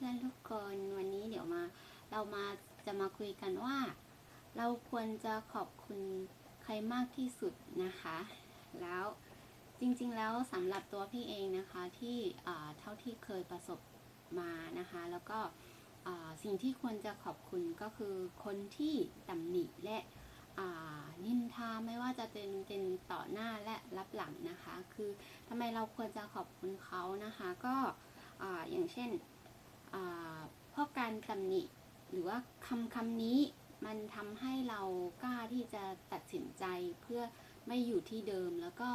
พื่อนๆทุกคนวันนี้เดี๋ยวมา เรามาจะมาคุยกันว่า เราควรจะขอบคุณใครมากที่สุดนะคะ แล้วจริงๆแล้วสำหรับตัวพี่เองนะคะที่เท่าที่เคยประสบมานะคะ แล้วก็สิ่งที่ควรจะขอบคุณก็คือคนที่ตำหนิและนินทาไม่ว่าจะเป็นเป็นต่อหน้าและรับหลังนะคะ คือทำไมเราควรจะขอบคุณเขานะคะ ก็ออย่างเช่น เพราะการตำหนิหรือว่าคำคำนี้มันทำให้เรากล้าที่จะตัดสินใจเพื่อไม่อยู่ที่เดิมแล้วก็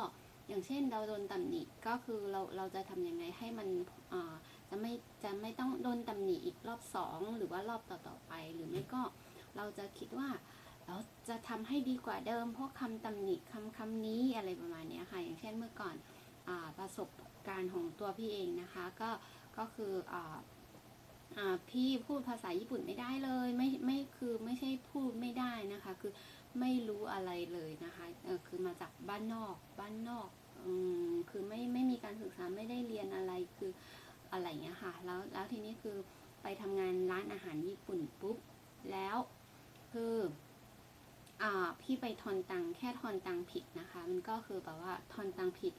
อย่างเช่นเราโดนตำหนิก็คือเราเราจะทำยังไงให้มันจะไม่จะไม่ต้องโดนตำหนิอีกรอบสองหรือว่ารอบต่อๆไป หรือไม่ก็เราจะคิดว่าเราจะทำให้ดีกว่าเดิม เพราะคำตำหนิคำคำนี้อะไรประมาณนี้ค่ะ อย่างเช่นเมื่อก่อนอประสบการณ์ของตัวพี่เองนะคะ ก็ก็คืออ พี่พูดภาษาญี่ปุ่นไม่ได้เลยไม่ไม่คือไม่ใช่พูดไม่ได้นะคะ คือไม่รู้อะไรเลยนะคะเออคือมาจากบ้านนอกบ้านนอกอืมคือไม่ไม่มีการศึกษาไม่ได้เรียนอะไรคืออะไรเงี้ยค่ะ แล้วแล้วทีนี้คือไปทำงานร้านอาหารญี่ปุ่นปุ๊บแล้วคืออ่าพี่ไปทอนตังแค่ทอนตังผิดนะคะ มันก็คือแบบว่าทอนตังผิด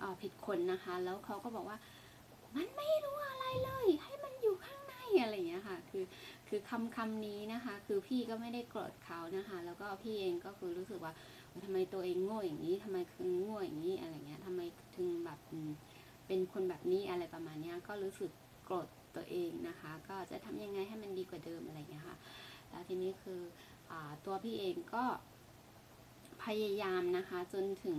อ่าผิดคนนะคะ แล้วเขาก็บอกว่า มันไม่รู้อะไรเลย ให้มันอยู่ข้าง อะไรอย่างเงี้ยค่ะ คือคือคำคำนี้นะคะ คือพี่ก็ไม่ได้โกรธเขานะคะ แล้วก็พี่เองก็คือรู้สึกว่าทำไมตัวเองโง่อย่างนี้ทำไมคือโง่อย่างนี้อะไรเงี้ยทำไมถึงแบบเป็นคนแบบนี้อะไรประมาณเนี้ย ก็รู้สึกโกรธตัวเองนะคะ ก็จะทำยังไงให้มันดีกว่าเดิมอะไรเงี้ยค่ะ แล้วทีนี้คืออ่าตัวพี่เองก็พยายามนะคะ จนถึง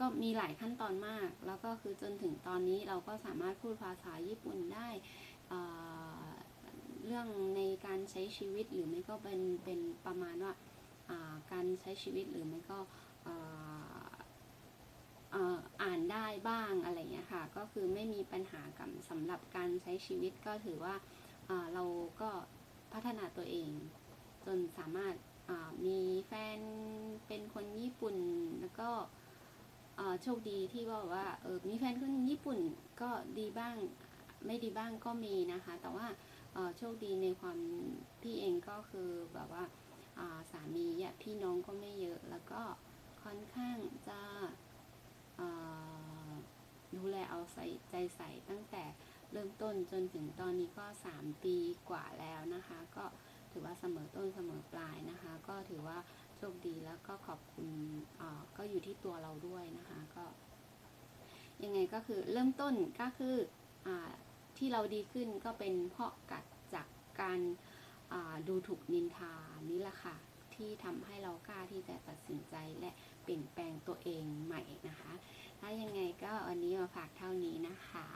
ก็มีหลายขั้นตอนมาก แล้วก็คือจนถึงตอนนี้เราก็สามารถพูดภาษาญี่ปุ่นได้ เรื่องในการใช้ชีวิตหรือไม่ก็เป็นเป็นประมาณว่าการใช้ชีวิตหรือไม่ก็อ่านได้บ้างอะไรอย่างเงี้ยค่ะ ก็คือไม่มีปัญหากับสำหรับการใช้ชีวิตก็ถือว่าเราก็พัฒนาตัวเอง จนสามารถมีแฟนเป็นคนญี่ปุ่นแล้วก็โชคดีที่ว่าว่าออมีแฟนคนญี่ปุ่นก็ดีบ้าง ไม่ดีบ้างก็มีนะคะ แต่ว่าโชคดีในความพี่เองก็คือแบบว่าสามีญาติพี่น้องก็ไม่เยอะ แล้วก็ค่อนข้างจะดูแลเอาใส่ใจใส่ตั้งแต่เริ่มต้นจนถึงตอนนี้ก็ 3 ปีกว่าแล้วนะคะ ก็ถือว่าเสมอต้นเสมอปลายนะคะ ก็ถือว่าโชคดีแล้วก็ขอบคุณก็อยู่ที่ตัวเราด้วยนะคะก็ยังไงก็คือเริ่มต้นก็คืออ ที่เราดีขึ้นก็เป็นเพราะกัดจากการดูถูกนินทานี่แหละค่ะ ที่ทำให้เรากล้าที่จะตัดสินใจและเปลี่ยนแปลงตัวเองใหม่นะคะ ถ้ายังไงก็วันนี้มาฝากเท่านี้นะคะ